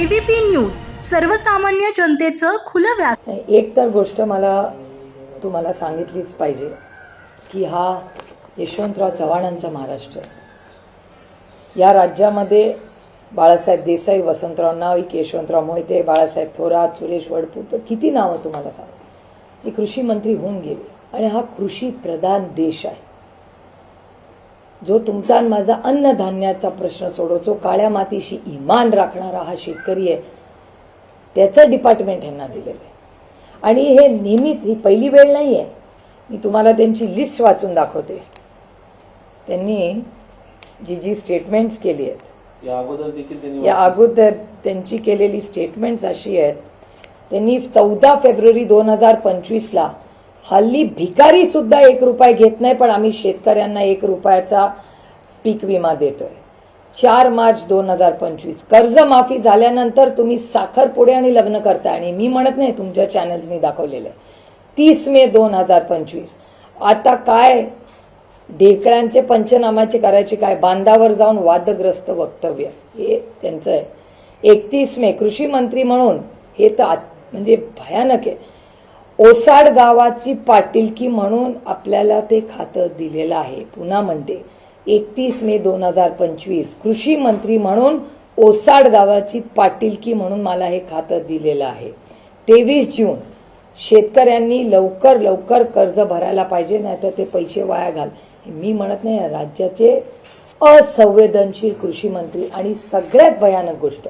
ABP news सर्वसामान्य जनतेचं खुलं व्यास एक तर गोष्ट मला तुम्हाला सांगितलीच पाहिजे की हा यशवंतराव चव्हाणांचा महाराष्ट्र आहे. या राज्यामध्ये बाळासाहेब देसाई वसंतराव नाईक यशवंतराव मोहिते बाळासाहेब थोरात सुरेश वडपूर किती नावं तुम्हाला सांग हे कृषी मंत्री होऊन गेले. आणि हा कृषी प्रधान देश आहे. जो तुमचा आणि माझा अन्नधान्याचा प्रश्न सोडवतो काळ्या मातीशी इमान राखणारा हा शेतकरी आहे त्याचं डिपार्टमेंट ह्यांना दिलेलं आहे. आणि हे नेहमीच ही पहिली वेळ नाही आहे. मी तुम्हाला त्यांची लिस्ट वाचून दाखवते. त्यांनी जी जी स्टेटमेंट्स केली आहेत या अगोदर देखील या अगोदर त्यांची केलेली स्टेटमेंट्स अशी आहेत. त्यांनी चौदा फेब्रुवारी दोन हजार पंचवीसला हल्ली भिकारी सुद्धा एक रुपये घेत नाही पण आम्ही शेतकऱ्यांना एक रुपयाचा पीक विमा देतोय. चार मार्च दोन हजार पंचवीस. कर्जमाफी झाल्यानंतर तुम्ही साखरपुडे आणि लग्न करता आणि मी म्हणत नाही तुमच्या चॅनल्सनी दाखवलेलं आहे तीस मे दोन हजार पंचवीस. आता काय? ढेकळ्यांचे पंचनामाचे करायचे काय? बांधावर जाऊन वादग्रस्त वक्तव्य. हे त्यांचं आहे. एकतीस मे कृषी मंत्री म्हणून. हे तर म्हणजे भयानक आहे. ओसाड गावाची पाटीलकी म्हणून आपल्याला ते खातं दिलेलं आहे. पुन्हा म्हणते एकतीस मे दोन हजार पंचवीस कृषी मंत्री म्हणून ओसाड गावाची पाटीलकी म्हणून मला हे खातं दिलेलं आहे. तेवीस जून शेतकऱ्यांनी लवकर लवकर कर्ज भरायला पाहिजे नाहीतर ते पैसे वाया घाल. मी म्हणत नाही राज्याचे असंवेदनशील कृषी मंत्री आणि सगळ्यात भयानक गोष्ट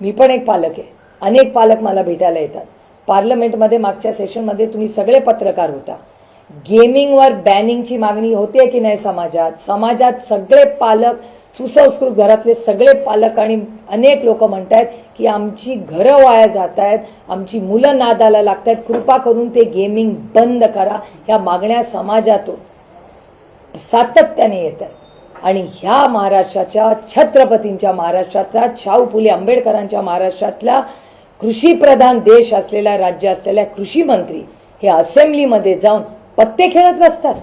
मी पण एक पालक आहे. अनेक पालक मला भेटायला येतात. पार्लमेंटमध्ये मागच्या सेशनमध्ये तुम्ही सगळे पत्रकार होता. गेमिंगवर बॅनिंगची मागणी होते की नाही समाजात? समाजात सगळे पालक सुसंस्कृत घरातले सगळे पालक आणि अनेक लोक म्हणतायत की आमची घरं वाया जात आहेत आमची मुलं नादाला लागत आहेत कृपा करून ते गेमिंग बंद करा. ह्या मागण्या समाजातून सातत्याने येत आहेत आणि ह्या महाराष्ट्राच्या छत्रपतींच्या महाराष्ट्रातल्या शाहू फुले आंबेडकरांच्या महाराष्ट्रातल्या कृषीप्रधान देश असलेला राज्य असलेल्या कृषी मंत्री हे असेंब्लीमध्ये जाऊन पत्ते खेळत बसतात.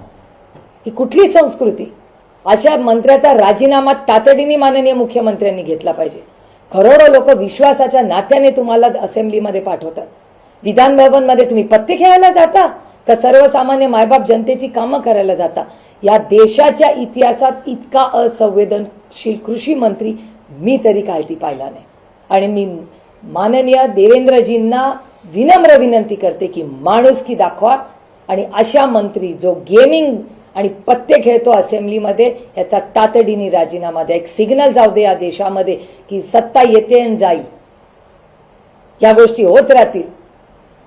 ही कुठली संस्कृती? अशा मंत्र्याचा राजीनामा तातडीने माननीय मुख्यमंत्र्यांनी घेतला पाहिजे. करोडो लोक विश्वासाच्या नात्याने तुम्हाला असेंब्लीमध्ये पाठवतात. विधानभवनमध्ये तुम्ही पत्ते खेळायला जाता का सर्वसामान्य मायबाप जनतेची कामं करायला जाता? या देशाच्या इतिहासात इतका असंवेदनशील कृषी मंत्री मी तरी काय ती पाहिला नाही. आणि मी माननीय देवेंद्रजींना विनम्र विनंती करते की माणुसकी दाखवा आणि अशा मंत्री जो गेमिंग आणि पत्ते खेळतो असेंब्लीमध्ये याचा तातडीने राजीनामा द्या. एक सिग्नल जाऊ दे या देशामध्ये की सत्ता येते आणि जाई या गोष्टी होत राहतील.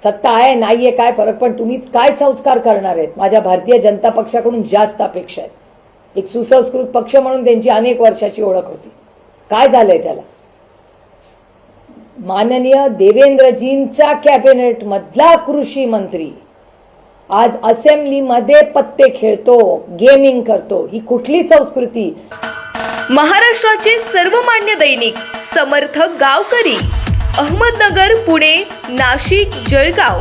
सत्ता आहे नाहीये काय फरक पण तुम्ही काय संस्कार करणार आहेत? माझ्या भारतीय जनता पक्षाकडून जास्त अपेक्षा आहेत. एक सुसंस्कृत पक्ष म्हणून त्यांची अनेक वर्षाची ओळख होती. काय झालंय त्याला? माननीय देवेंद्रजींचा कॅबिनेट मधला कृषी मंत्री. आज असेंब्लीमध्ये पत्ते खेळतो गेमिंग करतो. ही कुठली संस्कृती? महाराष्ट्राचे सर्वमान्य दैनिक समर्थ गावकरी. अहमदनगर पुणे नाशिक जळगाव.